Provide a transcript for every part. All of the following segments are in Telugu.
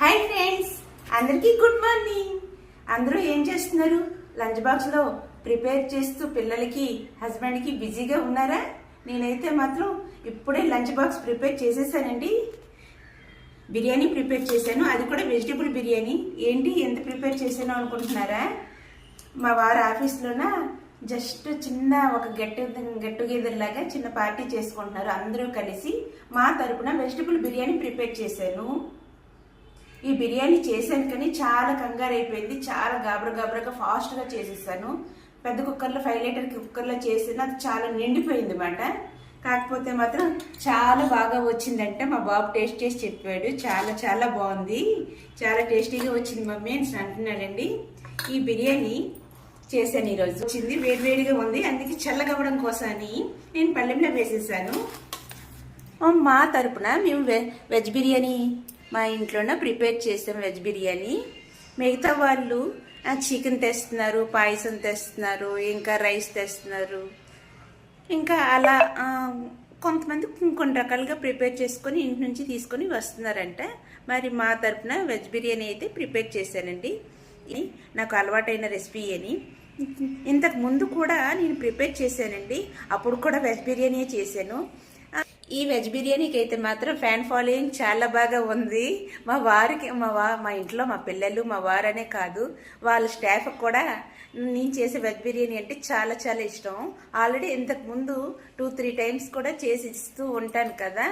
హాయ్ ఫ్రెండ్స్ అందరికీ గుడ్ మార్నింగ్ అందరూ ఏం చేస్తున్నారు? లంచ్ బాక్స్లో ప్రిపేర్ చేస్తూ పిల్లలకి హస్బెండ్కి బిజీగా ఉన్నారా? నేనైతే మాత్రం ఇప్పుడే లంచ్ బాక్స్ ప్రిపేర్ చేసేసానండి. బిర్యానీ ప్రిపేర్ చేశాను. అది కూడా వెజిటేబుల్ బిర్యానీ. ఏంటి? ఎంత ప్రిపేర్ చేశాను అనుకుంటున్నారా? మా వారు ఆఫీస్లోన? జస్ట్ చిన్న ఒక గెట్ గెట్ టుగెదర్ లాగా చిన్న పార్టీ చేసుకుంటున్నారు అందరూ కలిసి. మా తరపున వెజిటేబుల్ బిర్యానీ ప్రిపేర్ చేశాను. ఈ బిర్యానీ చేశాను కానీ చాలా కంగారు అయిపోయింది. చాలా గాబర గాబరగా ఫాస్ట్గా చేసేసాను. పెద్ద కుక్కర్లో ఫైవ్ లీటర్ కుక్కర్లో చేసిన అది చాలా నిండిపోయింది అన్నమాట కాకపోతే మాత్రం చాలా బాగా వచ్చిందంటే. మా బాబు టేస్ట్ చేసి చెప్పాడు. చాలా చాలా బాగుంది. చాలా టేస్టీగా వచ్చింది మమ్మీ అని అంటున్నాడండి. ఈ బిర్యానీ చేశాను ఈరోజు. వచ్చింది వేడివేడిగా ఉంది. అందుకే చల్లగవ్వడం కోసమని నేను పల్లెంలో వేసేసాను. మా తరపున మేము వెజ్ బిర్యానీ మా ఇంట్లోనే ప్రిపేర్ చేసాం వెజ్ బిర్యానీ. మిగతా వాళ్ళు చికెన్ తెస్తున్నారు పాయసం తెస్తున్నారు ఇంకా రైస్ తెస్తున్నారు. ఇంకా అలా కొంతమంది కొన్ని రకాలుగా ప్రిపేర్ చేసుకొని ఇంటి నుంచి తీసుకొని వస్తున్నారంట. మరి మా తరపున వెజ్ బిర్యానీ అయితే ప్రిపేర్ చేశానండి. నాకు అలవాటైన రెసిపీ అని. ఇంతకు ముందు కూడా నేను ప్రిపేర్ చేశానండి. అప్పుడు కూడా వెజ్ బిర్యానీ చేశాను. ఈ వెజ్ బిర్యానీకి అయితే మాత్రం ఫ్యాన్ ఫాలోయింగ్ చాలా బాగా ఉంది. మా వారికి మా వా మా ఇంట్లో మా పిల్లలు మా వారనే కాదు వాళ్ళ స్టాఫ్ కూడా నేను చేసే వెజ్ బిర్యానీ అంటే చాలా చాలా ఇష్టం. ఆల్రెడీ ఇంతకుముందు టూ త్రీ టైమ్స్ కూడా చేసి ఇస్తూ ఉంటాను కదా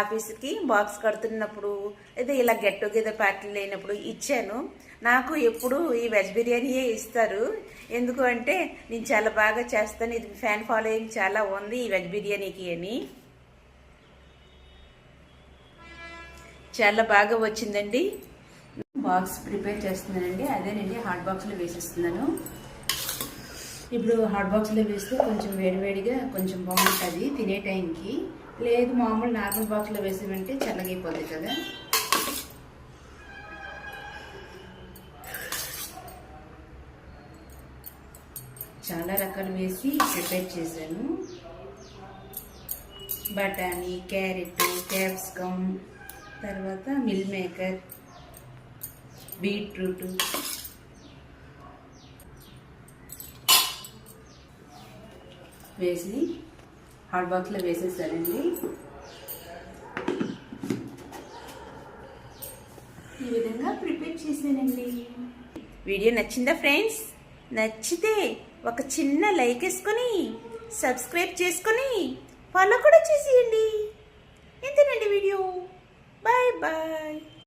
ఆఫీస్కి బాక్స్ కడుతున్నప్పుడు లేదా ఇలా గెట్ టుగెదర్ పార్టీలు లేనప్పుడు ఇచ్చాను. నాకు ఎప్పుడు ఈ వెజ్ బిర్యానీయే ఇస్తారు. ఎందుకు అంటే నేను చాలా బాగా చేస్తాను ఇది ఫ్యాన్ ఫాలోయింగ్ చాలా ఉంది ఈ వెజ్ బిర్యానీకి అని. చాలా బాగా వచ్చిందండి. బాక్స్ ప్రిపేర్ చేస్తున్నానండి. అదేనండి హాట్ బాక్స్లో వేసేస్తున్నాను. ఇప్పుడు హాట్ బాక్స్లో వేస్తే కొంచెం వేడివేడిగా కొంచెం బాగుంటుంది తినే టైంకి లేదు మామూలు నార్మల్ బాక్స్లో వేసామంటే చల్లగైపోద్ది కదా. చాలా రకాలు వేసి ప్రిపేర్ చేశాను. బఠానీ క్యారెట్ క్యాప్సికమ్ తర్వాత మిల్ మేకర్ బీట్రూట్. వేసి హాట్ బాక్స్లో వేసేసానండి. ఈ విధంగా ప్రిపేర్ చేశానండి. వీడియో నచ్చిందా ఫ్రెండ్స్? నచ్చితే ఒక చిన్న లైక్ వేసుకొని సబ్స్క్రైబ్ చేసుకొని ఫాలో కూడా చేసేయండి. ఎంతేనండి వీడియో? Bye-bye.